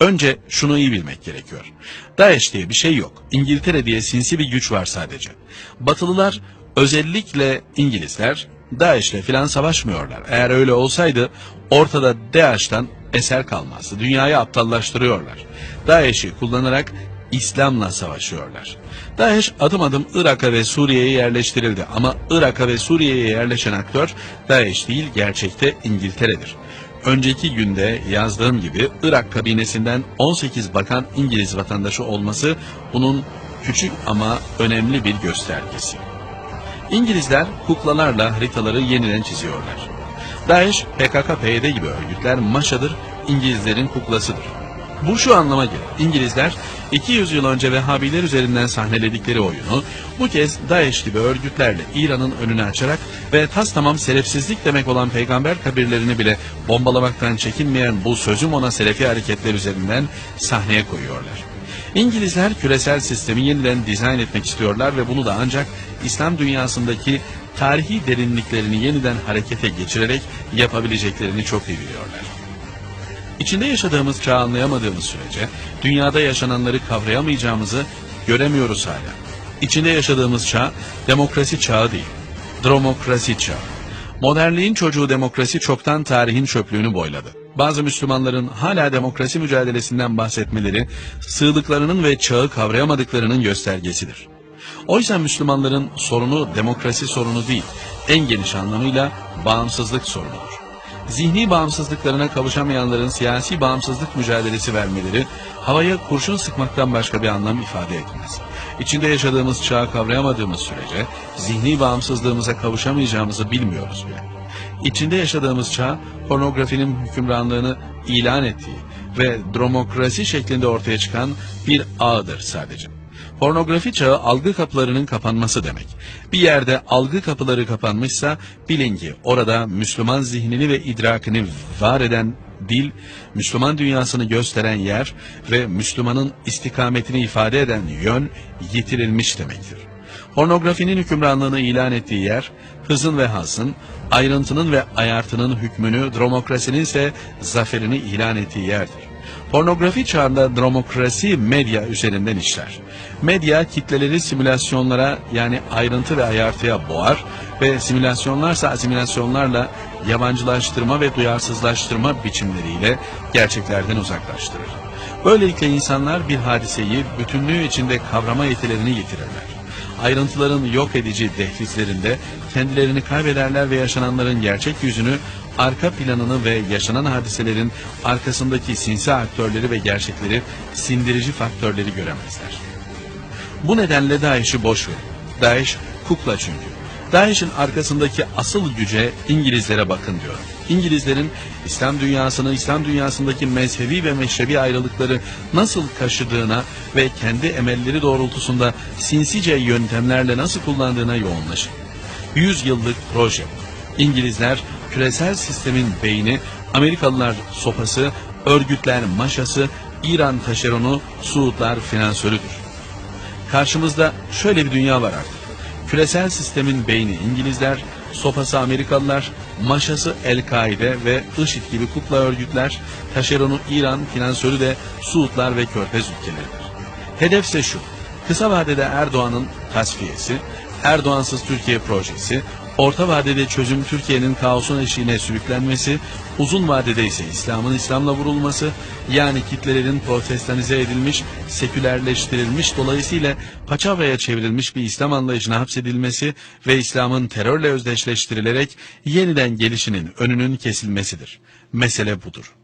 Önce şunu iyi bilmek gerekiyor. DAEŞ diye bir şey yok. İngiltere diye sinsi bir güç var sadece. Batılılar özellikle İngilizler DAEŞ'le filan savaşmıyorlar. Eğer öyle olsaydı ortada DAEŞ'ten eser kalmazdı. Dünyayı aptallaştırıyorlar. DAEŞ'i kullanarak İslam'la savaşıyorlar. DAEŞ adım adım Irak'a ve Suriye'ye yerleştirildi ama Irak'a ve Suriye'ye yerleşen aktör DAEŞ değil gerçekte İngiltere'dir. Önceki günde yazdığım gibi Irak kabinesinden 18 bakan İngiliz vatandaşı olması bunun küçük ama önemli bir göstergesi. İngilizler kuklalarla haritaları yeniden çiziyorlar. DAEŞ, PKK, PYD gibi örgütler maşadır, İngilizlerin kuklasıdır. Bu şu anlama gelir. İngilizler 200 yıl önce Vehhabiler üzerinden sahneledikleri oyunu bu kez DAEŞ gibi örgütlerle İran'ın önünü açarak ve tas tamam selefsizlik demek olan peygamber kabirlerini bile bombalamaktan çekinmeyen bu sözüm ona selefi hareketler üzerinden sahneye koyuyorlar. İngilizler küresel sistemi yeniden dizayn etmek istiyorlar ve bunu da ancak İslam dünyasındaki tarihi derinliklerini yeniden harekete geçirerek yapabileceklerini çok iyi biliyorlar. İçinde yaşadığımız çağı anlayamadığımız sürece dünyada yaşananları kavrayamayacağımızı göremiyoruz hala. İçinde yaşadığımız çağ demokrasi çağı değil, dromokrasi çağı. Modernliğin çocuğu demokrasi çoktan tarihin çöplüğünü boyladı. Bazı Müslümanların hala demokrasi mücadelesinden bahsetmeleri, sığlıklarının ve çağı kavrayamadıklarının göstergesidir. Oysa Müslümanların sorunu demokrasi sorunu değil, en geniş anlamıyla bağımsızlık sorunudur zihni bağımsızlıklarına kavuşamayanların siyasi bağımsızlık mücadelesi vermeleri havaya kurşun sıkmaktan başka bir anlam ifade etmez. İçinde yaşadığımız çağı kavrayamadığımız sürece zihni bağımsızlığımıza kavuşamayacağımızı bilmiyoruz bile. İçinde yaşadığımız çağ pornografinin hükümranlığını ilan ettiği ve dromokrasi şeklinde ortaya çıkan bir ağdır sadece. Pornografi çağı algı kapılarının kapanması demek. Bir yerde algı kapıları kapanmışsa bilin ki orada Müslüman zihnini ve idrakini var eden dil, Müslüman dünyasını gösteren yer ve Müslümanın istikametini ifade eden yön yitirilmiş demektir. Pornografinin hükümranlığını ilan ettiği yer, hızın ve hazın, ayrıntının ve ayartının hükmünü, demokrasinin ise zaferini ilan ettiği yerdir. Pornografi çağında demokrasi medya üzerinden işler. Medya kitleleri simülasyonlara yani ayrıntı ve ayartıya boğar ve simülasyonlarsa asimilasyonlarla yabancılaştırma ve duyarsızlaştırma biçimleriyle gerçeklerden uzaklaştırır. Böylelikle insanlar bir hadiseyi bütünlüğü içinde kavrama yetilerini yitirirler. Ayrıntıların yok edici dehlizlerinde kendilerini kaybederler ve yaşananların gerçek yüzünü arka planını ve yaşanan hadiselerin arkasındaki sinsi aktörleri ve gerçekleri sindirici faktörleri göremezler. Bu nedenle DAEŞ'i boş verin. DAEŞ kukla çünkü. DAEŞ'in arkasındaki asıl güce İngilizlere bakın diyor. İngilizlerin İslam dünyasını, İslam dünyasındaki mezhebi ve meşrebi ayrılıkları nasıl kaşıdığına ve kendi emelleri doğrultusunda sinsice yöntemlerle nasıl kullandığına yoğunlaşın. 100 yıllık proje. İngilizler küresel sistemin beyni, Amerikalılar sopası, örgütler maşası, İran taşeronu, Suudlar finansörüdür. Karşımızda şöyle bir dünya var artık. Küresel sistemin beyni İngilizler, sopası Amerikalılar, maşası El-Kaide ve IŞİD gibi kukla örgütler, taşeronu İran, finansörü de Suudlar ve Körfez ülkeleridir. Hedefse şu, kısa vadede Erdoğan'ın tasfiyesi, Erdoğansız Türkiye projesi, orta vadede çözüm Türkiye'nin kaosun eşiğine sürüklenmesi, uzun vadede ise İslam'ın İslam'la vurulması, yani kitlelerin protestanize edilmiş, sekülerleştirilmiş, dolayısıyla paçavraya çevrilmiş bir İslam anlayışına hapsedilmesi ve İslam'ın terörle özdeşleştirilerek yeniden gelişinin önünün kesilmesidir. Mesele budur.